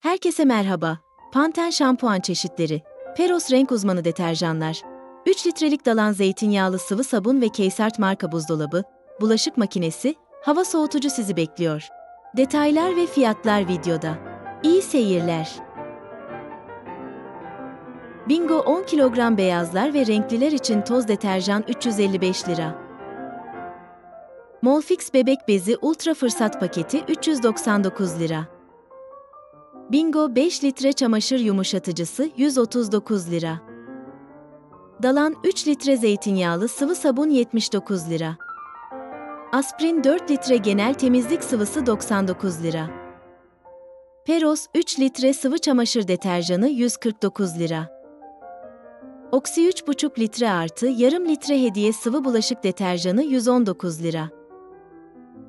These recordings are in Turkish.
Herkese merhaba. Panten şampuan çeşitleri, Peros renk uzmanı deterjanlar, 3 litrelik dalan zeytinyağlı sıvı sabun ve Keysart marka buzdolabı, bulaşık makinesi, hava soğutucu sizi bekliyor. Detaylar ve fiyatlar videoda. İyi seyirler. Bingo 10 kilogram beyazlar ve renkliler için toz deterjan 355 lira. Molfix bebek bezi ultra fırsat paketi 399 lira. Bingo 5 litre çamaşır yumuşatıcısı 139 lira. Dalan 3 litre zeytinyağlı sıvı sabun 79 lira. Aspirin 4 litre genel temizlik sıvısı 99 lira. Peros 3 litre sıvı çamaşır deterjanı 149 lira. Oksi 3,5 litre artı yarım litre hediye sıvı bulaşık deterjanı 119 lira.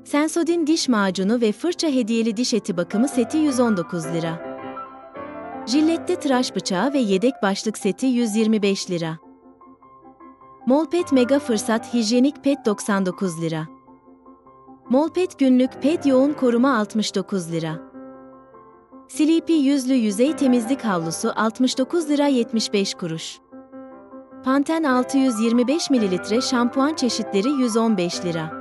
Sensodyne diş macunu ve fırça hediyeli diş eti bakımı seti 119 lira. Jillette tıraş bıçağı ve yedek başlık seti 125 lira. Molpet Mega Fırsat Hijyenik Pet 99 lira. Molpet Günlük Pet Yoğun Koruma 69 lira. Sleepy Yüzlü Yüzey Temizlik Havlusu 69 lira 75 kuruş. Panten 625 ml şampuan çeşitleri 115 lira.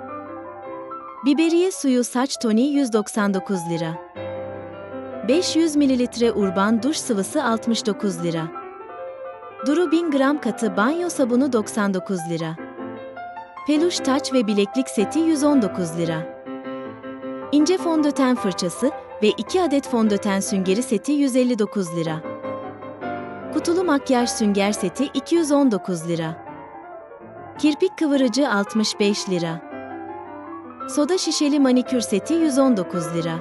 Biberiye suyu saç toni 199 lira. 500 ml urban duş sıvısı 69 lira. Duru 1000 gram katı banyo sabunu 99 lira. Peluş taç ve bileklik seti 119 lira. İnce fondöten fırçası ve 2 adet fondöten süngeri seti 159 lira. Kutulu makyaj sünger seti 219 lira. Kirpik kıvırıcı 65 lira. Soda şişeli manikür seti 119 lira.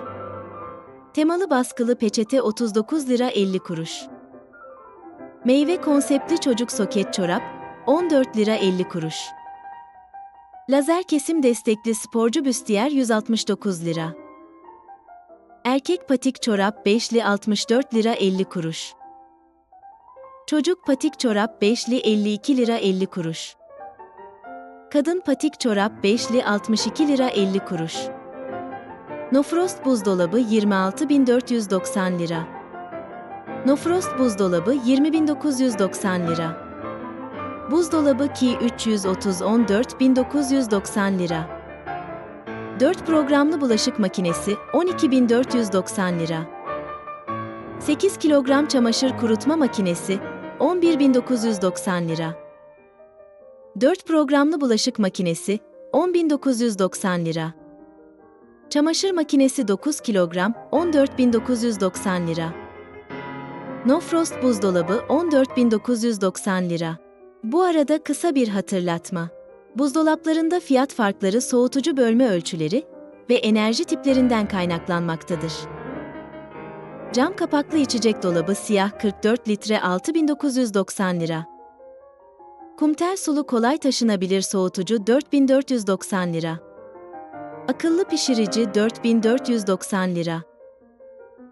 Temalı baskılı peçete 39 lira 50 kuruş. Meyve konseptli çocuk soket çorap 14 lira 50 kuruş. Lazer kesim destekli sporcu büstiyer 169 lira. Erkek patik çorap 5'li 64 lira 50 kuruş. Çocuk patik çorap 5'li 52 lira 50 kuruş. Kadın patik çorap 5'li 62 lira 50 kuruş. Nofrost buzdolabı 26.490 lira. Nofrost buzdolabı 20.990 lira. Buzdolabı Ki 330 14.990 lira. 4 programlı bulaşık makinesi 12.490 lira. 8 kilogram çamaşır kurutma makinesi 11.990 lira. 4 programlı bulaşık makinesi 10.990 lira. Çamaşır makinesi 9 kilogram 14.990 lira. No Frost buzdolabı 14.990 lira. Bu arada kısa bir hatırlatma. Buzdolaplarında fiyat farkları soğutucu bölme ölçüleri ve enerji tiplerinden kaynaklanmaktadır. Cam kapaklı içecek dolabı siyah 44 litre 6990 lira. Kumtel sulu kolay taşınabilir soğutucu 4490 lira. Akıllı pişirici 4490 lira.